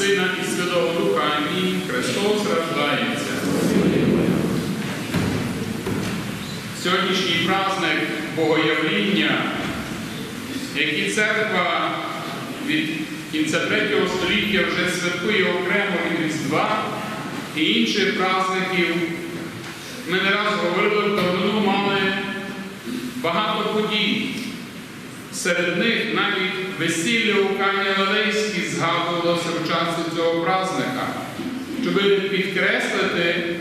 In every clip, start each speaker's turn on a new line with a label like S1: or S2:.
S1: Сина і Святого Духа. Амінь. Христос рождається. Сьогоднішній праздник Богоявління, який церква від кінця 3 століття вже святкує окремо від Різдва і інших праздників. Ми не раз говорили, в давно мали багато подій. Серед них навіть весілля у Кані Галилейській згадувалося в часі цього праздника, щоб підкреслити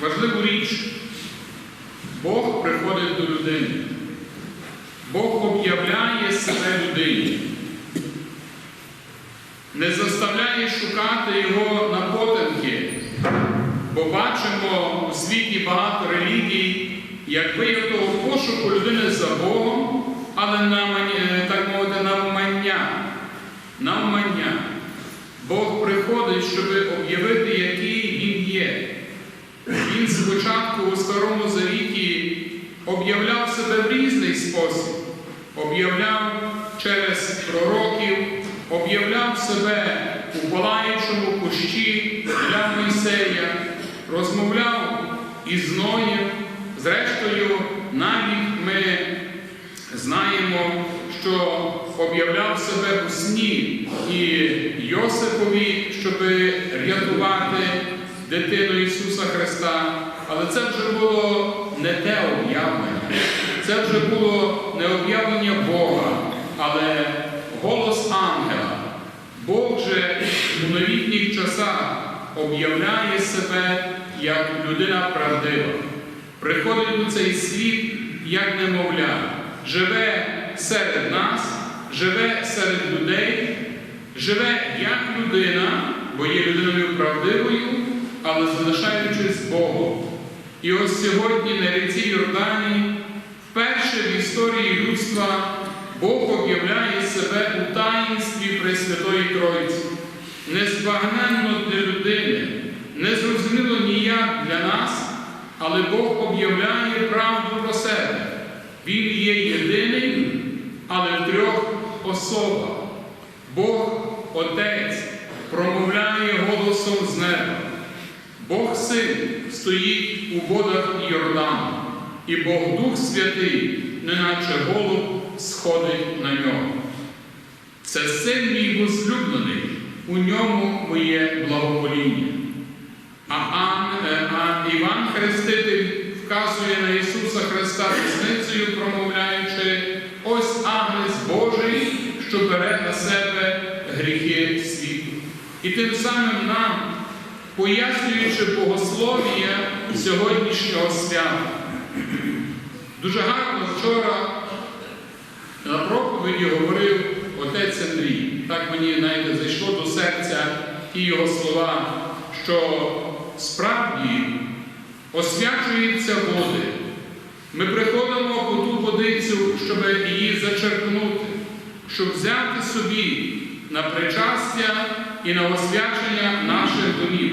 S1: важливу річ. Бог приходить до людини. Бог об'являє себе людині. Не заставляє шукати його на потемки, бо бачимо у світі багато релігій, як вияв того пошуку людини за Богом, але навмання, так мовити, навмання. Навмання. Бог приходить, щоб об'явити, який він є. Він спочатку у Старому Завіті об'являв себе в різний спосіб, об'являв через пророків, об'являв себе у палаючому кущі для Мойсея, розмовляв із Ноєм. Зрештою, навіть ми знаємо, що об'являв себе у сні і Йосипові, щоб рятувати дитину Ісуса Христа. Але це вже було не те об'явлення, це вже було не об'явлення Бога, але голос ангела. Бог же у новітніх часах об'являє себе як людина правдива. Приходить у цей світ як немовля, живе серед нас, живе серед людей, живе як людина, бо є людиною правдивою, але залишаючись Богом. І ось сьогодні на ріці Йордані, вперше в історії людства Бог об'являє себе у таїнстві Пресвятої Тройці. Незбагненно для людини, незрозуміло ніяк для нас, але Бог об'являє правду про себе. Він є єдиний, але в трьох особах. Бог Отець промовляє голосом з неба. Бог Син стоїть у водах Йордану, і Бог Дух Святий, неначе голуб, сходить на нього. Це син мій возлюблений, у ньому моє благовоління. А, е, Іван Хреститель вказує на Ісуса Христа різницею, промовляючи, що бере на себе гріхи світу. І тим самим нам, пояснюючи богослов'я сьогоднішнього свята. Дуже гарно вчора на проповіді говорив отець Андрій. Так мені навіть зайшло до серця ті його слова, що справді освячуються води. Ми приходимо по ту водицю, щоб її зачерпнути, щоб взяти собі на причастя і на освячення наших домів.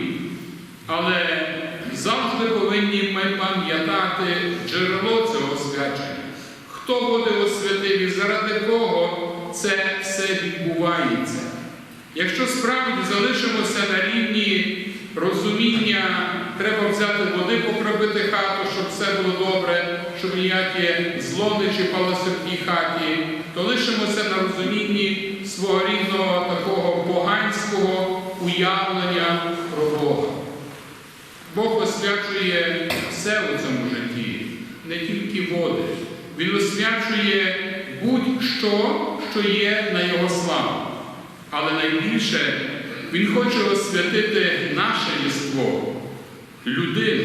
S1: Але завжди повинні ми пам'ятати джерело цього освячення. Хто буде освятив і заради кого це все відбувається? Якщо справді залишимося на рівні розуміння, треба взяти води, покропити хату, щоб все було добре, щоб ніяке зло не чіпалося в тій хаті, то лишимося на розумінні свого рідного такого поганського уявлення про Бога. Бог освячує все у цьому житті, не тільки води. Він освячує будь-що, що є на Його славу. Але найбільше Він хоче освятити наше єство, людину.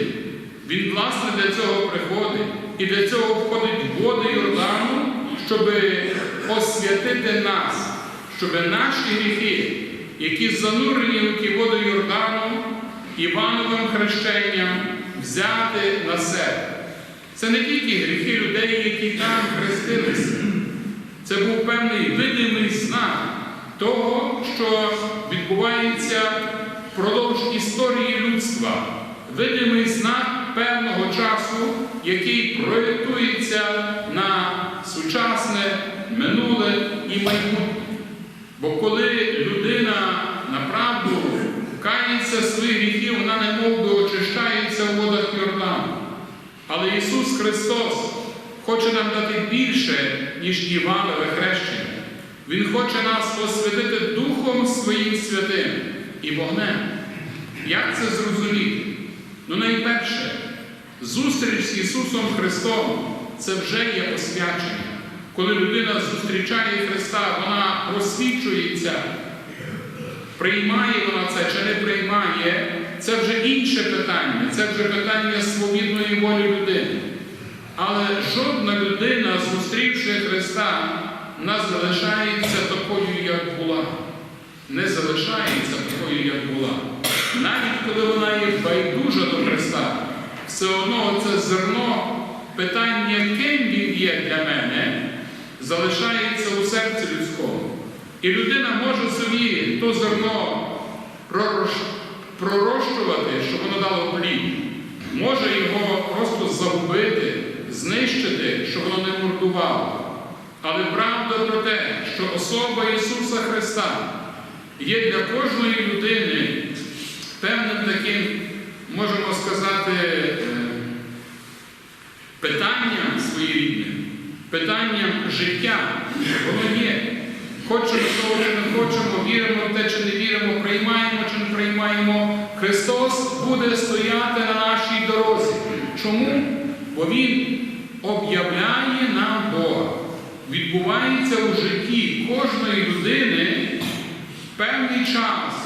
S1: Він, власне, для цього приходить. І для цього входить води Йордану, щоб освятити нас, щоб наші гріхи, які занурені в ті води Йордану, Івановим хрещенням взяти на себе. Це не тільки гріхи людей, які там хрестилися. Це був певний видимий знак того, що відбувається впродовж історії людства. Видимий знак певного часу, який проєктується на сучасне, минуле і майбутнє. Бо коли людина направду кається в свої гріхи, вона немов би очищається в водах Йордану. Але Ісус Христос хоче нам дати більше, ніж Іванове хрещення. Він хоче нас освятити Духом Своїм святим і вогнем. Як це зрозуміти? Ну, найперше, зустріч з Ісусом Христом це вже є освячення. Коли людина зустрічає Христа, вона просвічується, приймає вона це чи не приймає, це вже інше питання, це вже питання свобідної волі людини. Але жодна людина, зустрівши Христа, не залишається такою, як була. Не залишається такою, як була. Навіть коли вона є байдужа до Христа, все одно це зерно питання, ким він є для мене, залишається у серці людському. І людина може собі то зерно пророщувати, щоб воно дало плід. Може його просто загубити, знищити, щоб воно не мордувало. Але правда про те, що особа Ісуса Христа є для кожної людини певним таким, можемо сказати, е, питанням своєрідним, питанням життя. Воно є. Хочемо того, чи не хочемо, віримо в те, чи не віримо, приймаємо чи не приймаємо. Христос буде стояти на нашій дорозі. Чому? Бо Він об'являє нам Бога. Відбувається у житті кожної людини певний час,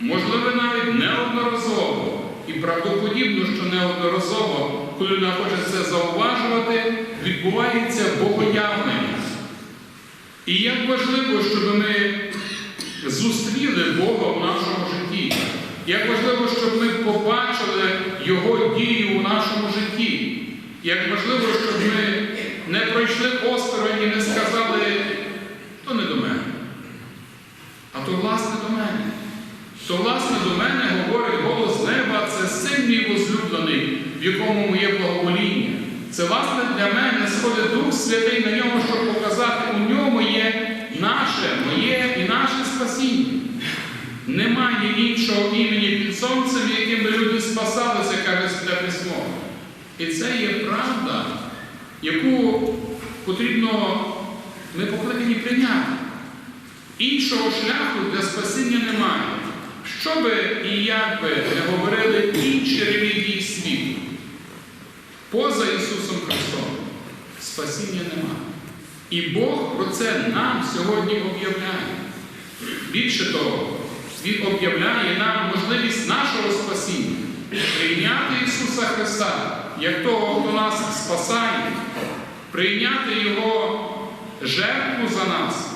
S1: можливо, навіть неодноразово. І правдоподібно, що неодноразово, коли вона хоче це зауважувати, відбувається богоявлення. І як важливо, щоб ми зустріли Бога в нашому житті. Як важливо, щоб ми побачили Його дію у нашому житті. Як важливо, щоб ми не пройшли осторонь і не сказали, то не до мене. А то власне до мене. То власне до мене говорить голос неба, це син мій возлюблений, в якому моє благовоління. Це власне для мене сходить Дух Святий на ньому, щоб показати, у ньому є наше, моє і наше спасіння. Немає іншого імені під сонцем, яким би люди спасалися, каже Святе Письмо. І це є правда, яку потрібно ми покликані прийняти. Іншого шляху для спасіння немає. Що би і як би не говорили інші релігії світу, поза Ісусом Христом спасіння немає. І Бог про це нам сьогодні об'являє. Більше того, Він об'являє нам можливість нашого спасіння, прийняти Ісуса Христа як того, хто нас спасає, прийняти Його жертву за нас,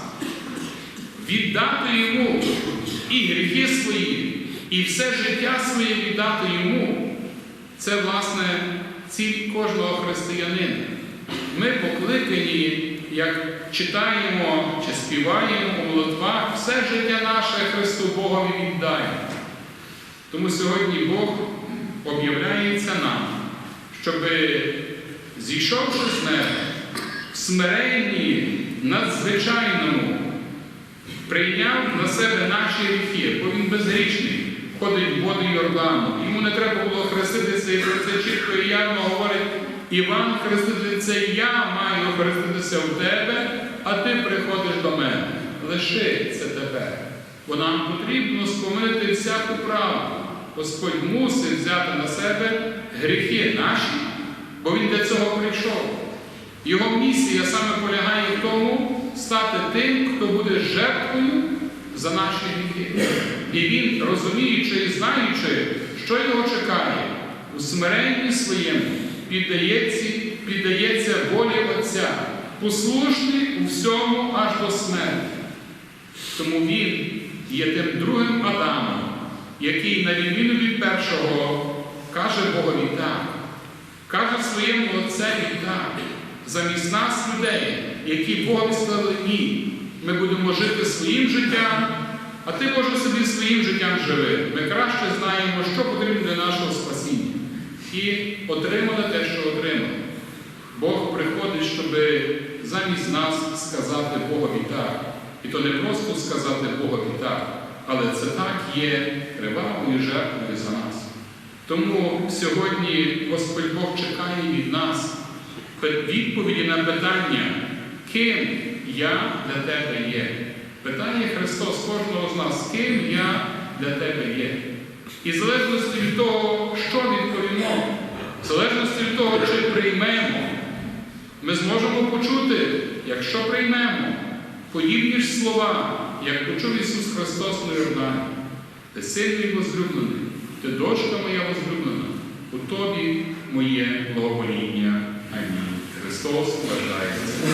S1: віддати Йому і гріхи свої, і все життя своє віддати Йому. Це, власне, ціль кожного християнина. Ми покликані, як читаємо чи співаємо у молитвах, все життя наше Христу Богові віддаємо. Тому сьогодні Бог об'являється нам, щоб, зійшовши з неба, в смиренні надзвичайному, прийняв на себе наші гріхи, бо він безгрішний, ходить в води Йордану. Йому не треба було хреститися, і про це чітко і явно говорить Іван хреститися, я маю хреститися в тебе, а ти приходиш до мене. Лиши це тебе. Бо нам потрібно спомнити всяку правду. Господь мусить взяти на себе гріхи наші, бо Він для цього прийшов. Його місія саме полягає в тому стати тим, хто буде жертвою за наші гріхи. І він, розуміючи і знаючи, що його чекає, у смиренні своєму піддається, піддається волі Отця, послушний у всьому аж до смерті. Тому він є тим другим Адамом, який, на відміну від першого, каже Богові так, каже своєму Отцеві так, замість нас, людей, які Богові сказали ні. Ми будемо жити своїм життям, а ти, Боже, собі своїм життям живи. Ми краще знаємо, що потрібно для нашого спасіння. І отримали те, що отримали. Бог приходить, щоб замість нас сказати Богові так. І то не просто сказати Богові так, але це так є кривавою жертвою за нас. Тому сьогодні Господь Бог чекає від нас відповіді на питання, ким я для тебе є. Питає Христос кожного з нас, ким я для тебе є. І в залежності від того, що відповімо, в залежності від того, чи приймемо, ми зможемо почути, якщо приймемо подібні ж слова, як почув Ісус Христос на Йордані. Ти син мій возлюблений, ти дочка моя возлюблена, у тобі моє благовоління. Амінь. Христос вважається.